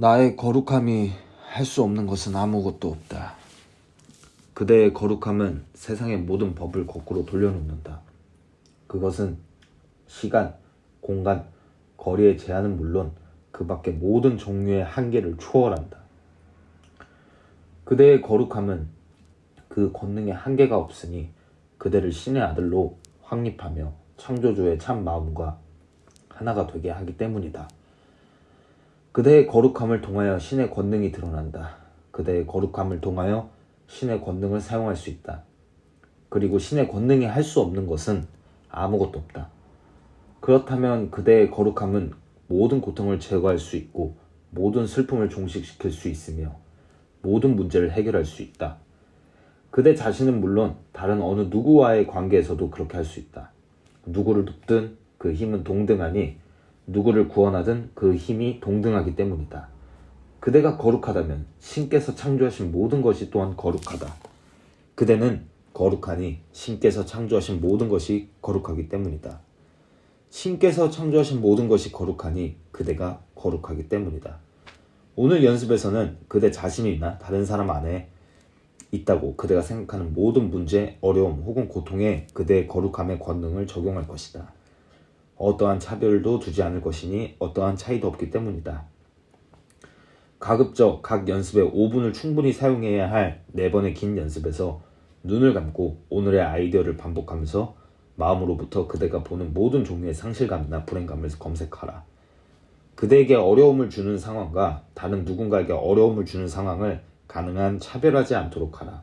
나의 거룩함이 할 수 없는 것은 아무것도 없다. 그대의 거룩함은 세상의 모든 법을 거꾸로 돌려놓는다. 그것은 시간, 공간, 거리의 제한은 물론 그 밖의 모든 종류의 한계를 초월한다. 그대의 거룩함은 그 권능에 한계가 없으니 그대를 신의 아들로 확립하며 창조주의 참 마음과 하나가 되게 하기 때문이다. 그대의 거룩함을 통하여 신의 권능이 드러난다. 그대의 거룩함을 통하여 신의 권능을 사용할 수 있다. 그리고 신의 권능이 할 수 없는 것은 아무것도 없다. 그렇다면 그대의 거룩함은 모든 고통을 제거할 수 있고 모든 슬픔을 종식시킬 수 있으며 모든 문제를 해결할 수 있다. 그대 자신은 물론 다른 어느 누구와의 관계에서도 그렇게 할 수 있다. 누구를 돕든 그 힘은 동등하니 누구를 구원하든 그 힘이 동등하기 때문이다. 그대가 거룩하다면 신께서 창조하신 모든 것이 또한 거룩하다. 그대는 거룩하니 신께서 창조하신 모든 것이 거룩하기 때문이다. 신께서 창조하신 모든 것이 거룩하니 그대가 거룩하기 때문이다. 오늘 연습에서는 그대 자신이나 다른 사람 안에 있다고 그대가 생각하는 모든 문제, 어려움 혹은 고통에 그대의 거룩함의 권능을 적용할 것이다. 어떠한 차별도 두지 않을 것이니 어떠한 차이도 없기 때문이다. 가급적 각 연습에 5분을 충분히 사용해야 할 4번의 긴 연습에서 눈을 감고 오늘의 아이디어를 반복하면서 마음으로부터 그대가 보는 모든 종류의 상실감이나 불행감을 검색하라. 그대에게 어려움을 주는 상황과 다른 누군가에게 어려움을 주는 상황을 가능한 차별하지 않도록 하라.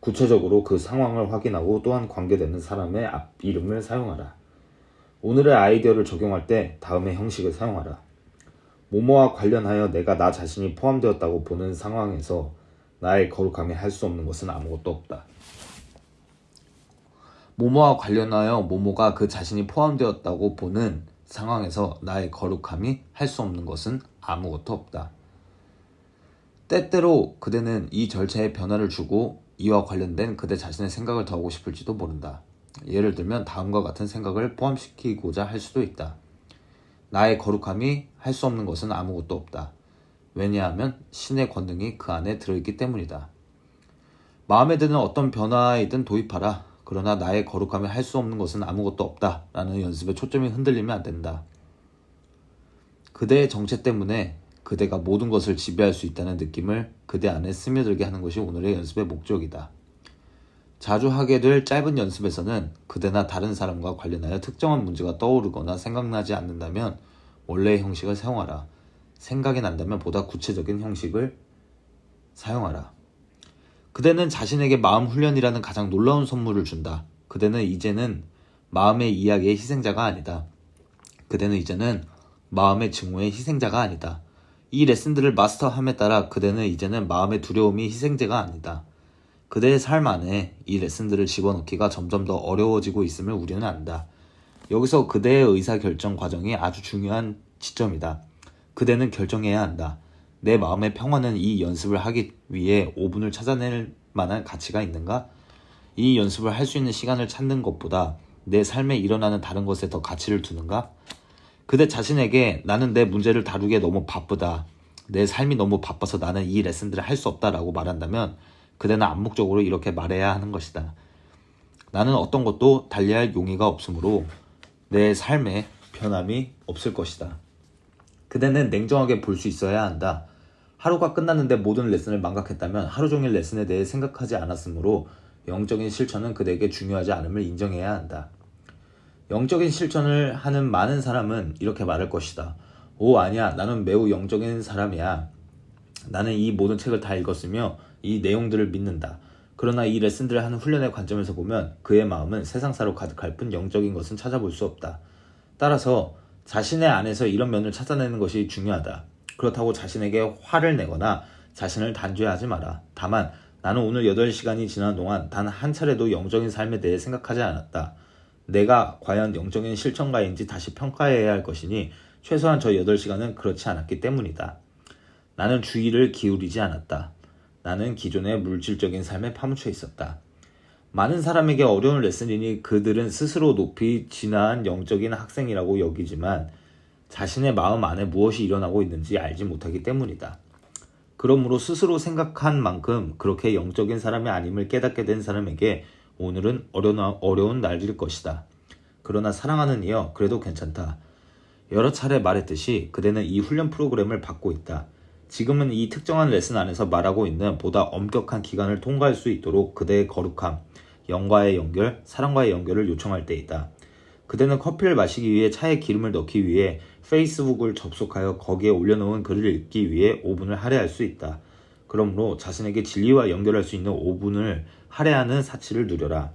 구체적으로 그 상황을 확인하고 또한 관계되는 사람의 앞 이름을 사용하라. 오늘의 아이디어를 적용할 때 다음의 형식을 사용하라. 모모와 관련하여 내가 나 자신이 포함되었다고 보는 상황에서 나의 거룩함이 할수 없는 것은 아무것도 없다. 모모와 관련하여 모모가 그 자신이 포함되었다고 보는 상황에서 나의 거룩함이 할 수 없는 것은 아무것도 없다. 때때로 그대는 이 절차에 변화를 주고 이와 관련된 그대 자신의 생각을 더하고 싶을지도 모른다. 예를 들면 다음과 같은 생각을 포함시키고자 할 수도 있다. 나의 거룩함이 할 수 없는 것은 아무것도 없다. 왜냐하면 신의 권능이 그 안에 들어있기 때문이다. 마음에 드는 어떤 변화이든 도입하라. 그러나 나의 거룩함이 할 수 없는 것은 아무것도 없다. 라는 연습에 초점이 흔들리면 안 된다. 그대의 정체 때문에 그대가 모든 것을 지배할 수 있다는 느낌을 그대 안에 스며들게 하는 것이 오늘의 연습의 목적이다. 자주 하게 될 짧은 연습에서는 그대나 다른 사람과 관련하여 특정한 문제가 떠오르거나 생각나지 않는다면 원래의 형식을 사용하라. 생각이 난다면 보다 구체적인 형식을 사용하라. 그대는 자신에게 마음 훈련이라는 가장 놀라운 선물을 준다. 그대는 이제는 마음의 이야기의 희생자가 아니다. 그대는 이제는 마음의 증오의 희생자가 아니다. 이 레슨들을 마스터함에 따라 그대는 이제는 마음의 두려움이 희생자가 아니다. 그대의 삶 안에 이 레슨들을 집어넣기가 점점 더 어려워지고 있음을 우리는 안다. 여기서 그대의 의사결정 과정이 아주 중요한 지점이다. 그대는 결정해야 한다. 내 마음의 평화는 이 연습을 하기 위해 5분을 찾아낼 만한 가치가 있는가? 이 연습을 할 수 있는 시간을 찾는 것보다 내 삶에 일어나는 다른 것에 더 가치를 두는가? 그대 자신에게 나는 내 문제를 다루기에 너무 바쁘다. 내 삶이 너무 바빠서 나는 이 레슨들을 할 수 없다라고 말한다면 그대는 암묵적으로 이렇게 말해야 하는 것이다. 나는 어떤 것도 달리할 용의가 없으므로 내 삶에 변함이 없을 것이다. 그대는 냉정하게 볼 수 있어야 한다. 하루가 끝났는데 모든 레슨을 망각했다면 하루 종일 레슨에 대해 생각하지 않았으므로 영적인 실천은 그대에게 중요하지 않음을 인정해야 한다. 영적인 실천을 하는 많은 사람은 이렇게 말할 것이다. 오, 아니야. 나는 매우 영적인 사람이야. 나는 이 모든 책을 다 읽었으며 이 내용들을 믿는다. 그러나 이 레슨들을 하는 훈련의 관점에서 보면 그의 마음은 세상사로 가득할 뿐 영적인 것은 찾아볼 수 없다. 따라서 자신의 안에서 이런 면을 찾아내는 것이 중요하다. 그렇다고 자신에게 화를 내거나 자신을 단죄하지 마라. 다만 나는 오늘 8시간이 지난 동안 단 한 차례도 영적인 삶에 대해 생각하지 않았다. 내가 과연 영적인 실천가인지 다시 평가해야 할 것이니 최소한 저 8시간은 그렇지 않았기 때문이다. 나는 주의를 기울이지 않았다. 나는 기존의 물질적인 삶에 파묻혀 있었다. 많은 사람에게 어려운 레슨이니 그들은 스스로 높이 진화한 영적인 학생이라고 여기지만 자신의 마음 안에 무엇이 일어나고 있는지 알지 못하기 때문이다. 그러므로 스스로 생각한 만큼 그렇게 영적인 사람이 아님을 깨닫게 된 사람에게 오늘은 어려운, 어려운 날일 것이다. 그러나 사랑하는 이여 그래도 괜찮다. 여러 차례 말했듯이 그대는 이 훈련 프로그램을 받고 있다. 지금은 이 특정한 레슨 안에서 말하고 있는 보다 엄격한 기간을 통과할 수 있도록 그대의 거룩함, 영과의 연결, 사랑과의 연결을 요청할 때이다. 그대는 커피를 마시기 위해 차에 기름을 넣기 위해 페이스북을 접속하여 거기에 올려놓은 글을 읽기 위해 5분을 할애할 수 있다. 그러므로 자신에게 진리와 연결할 수 있는 5분을 할애하는 사치를 누려라.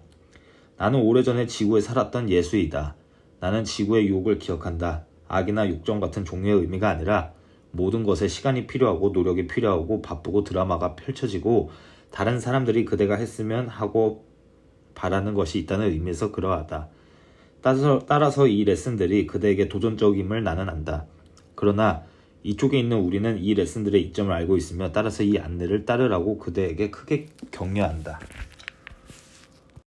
나는 오래전에 지구에 살았던 예수이다. 나는 지구의 유혹을 기억한다. 악이나 육정 같은 종류의 의미가 아니라 모든 것에 시간이 필요하고 노력이 필요하고 바쁘고 드라마가 펼쳐지고 다른 사람들이 그대가 했으면 하고 바라는 것이 있다는 의미에서 그러하다. 따라서, 따라서 이 레슨들이 그대에게 도전적임을 나는 안다. 그러나 이쪽에 있는 우리는 이 레슨들의 이점을 알고 있으며 따라서 이 안내를 따르라고 그대에게 크게 격려한다.